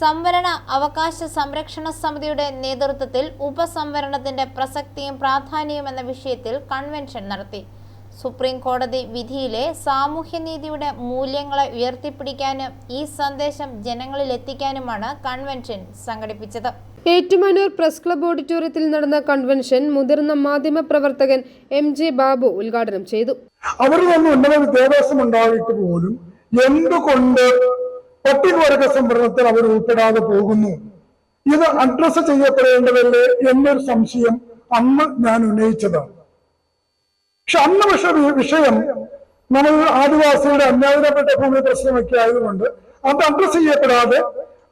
സംവരണ അവകാശ സംരക്ഷണ സമിതിയുടെ നേതൃത്വത്തിൽ ഉപസംവരണത്തിന്റെ പ്രസക്തിയും പ്രാധാന്യവും എന്ന വിഷയത്തിൽ കൺവെൻഷൻ നടത്തി. സുപ്രീം കോടതി വിധിയിലെ സാമൂഹ്യനീതിയുടെ മൂല്യങ്ങളെ ഉയർത്തിപ്പിടിക്കാനും ഈ സന്ദേശം ജനങ്ങളിൽ എത്തിക്കാനുമാണ് കൺവെൻഷൻ സംഘടിപ്പിച്ചത്. ഏറ്റുമാനൂർ പ്രസ് ക്ലബ് ഓഡിറ്റോറിയത്തിൽ നടന്ന കൺവെൻഷൻ മുതിർന്ന മാധ്യമ പ്രവർത്തകൻ എം ജെ ബാബു ഉദ്ഘാടനം ചെയ്തു. അവർ തന്നെ ഉന്നത വിദ്യാഭ്യാസം ഉണ്ടായിട്ട് പോലും എന്തുകൊണ്ട് പട്ടികവർഗ സംവരണത്തിൽ അവർ ഉൾപ്പെടാതെ പോകുന്നു. ഇത് അഡ്രസ് ചെയ്യപ്പെടേണ്ടതല്ലേ എന്നൊരു സംശയം അന്ന് ഞാൻ ഉന്നയിച്ചതാണ് പക്ഷെ അന്ന് പക്ഷെ വിഷയം നമ്മൾ ആദിവാസികളുടെ അന്യായപ്പെട്ട ഭൂമി പ്രശ്നമൊക്കെ ആയതുകൊണ്ട് അത് അഡ്രസ് ചെയ്യപ്പെടാതെ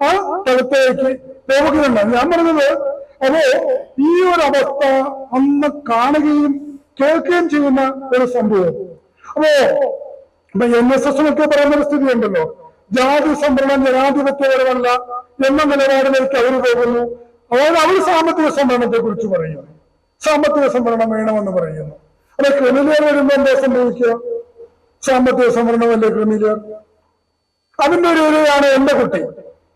ആ തലത്തിലേക്ക് പോവുകയുണ്ടായി ഞാൻ പറഞ്ഞത് അപ്പോ ഈ ഒരു അവസ്ഥ അന്ന് കാണുകയും കേൾക്കുകയും ചെയ്യുന്ന ഒരു സംഭവം. അപ്പോ എൻ എസ് എസിനൊക്കെ പറയുന്ന ഒരു സ്ഥിതി ഉണ്ടല്ലോ ജാതി സംവരണം ജനാധിപത്യപരമല്ല എന്ന നിലപാടിലേക്ക് അവർ പോകുന്നു. അതായത് അവർ സാമ്പത്തിക സംവരണത്തെ കുറിച്ച് പറയുന്നു. സാമ്പത്തിക സംവരണം വേണമെന്ന് പറയുന്നു. അല്ലെ ക്രിമിലിയർ വരുമ്പോ എന്താ സംഭവിക്കുക? സാമ്പത്തിക സംവരണമല്ലേ ക്രിമിലിയർ അതിന്റെ ഒരു ഇരയാണ് എന്റെ കുട്ടി.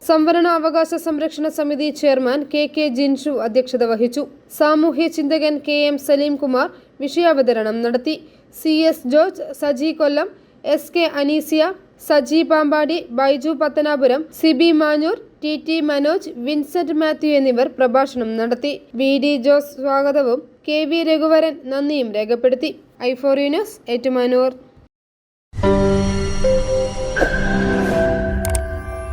സംവരണ അവകാശ സംരക്ഷണ സമിതി ചെയർമാൻ കെ കെ ജിൻഷു അധ്യക്ഷത വഹിച്ചു. സാമൂഹ്യ ചിന്തകൻ കെ എം സലീം കുമാർ വിഷയാവതരണം നടത്തി. C S George Saji Kollam S K Aneesia Saji Pampady Baiju Pathanapuram Sibi Manjoor T T Manoj Vincent Mathew എന്നിവർ പ്രഭാഷണം നടത്തി. വി ഡി ജോസ് സ്വാഗതവും കെ വി രഘുവരൻ നന്ദിയും രേഖപ്പെടുത്തി. ഐഫോറിയനസ് ഏറ്റുമാനൂർ.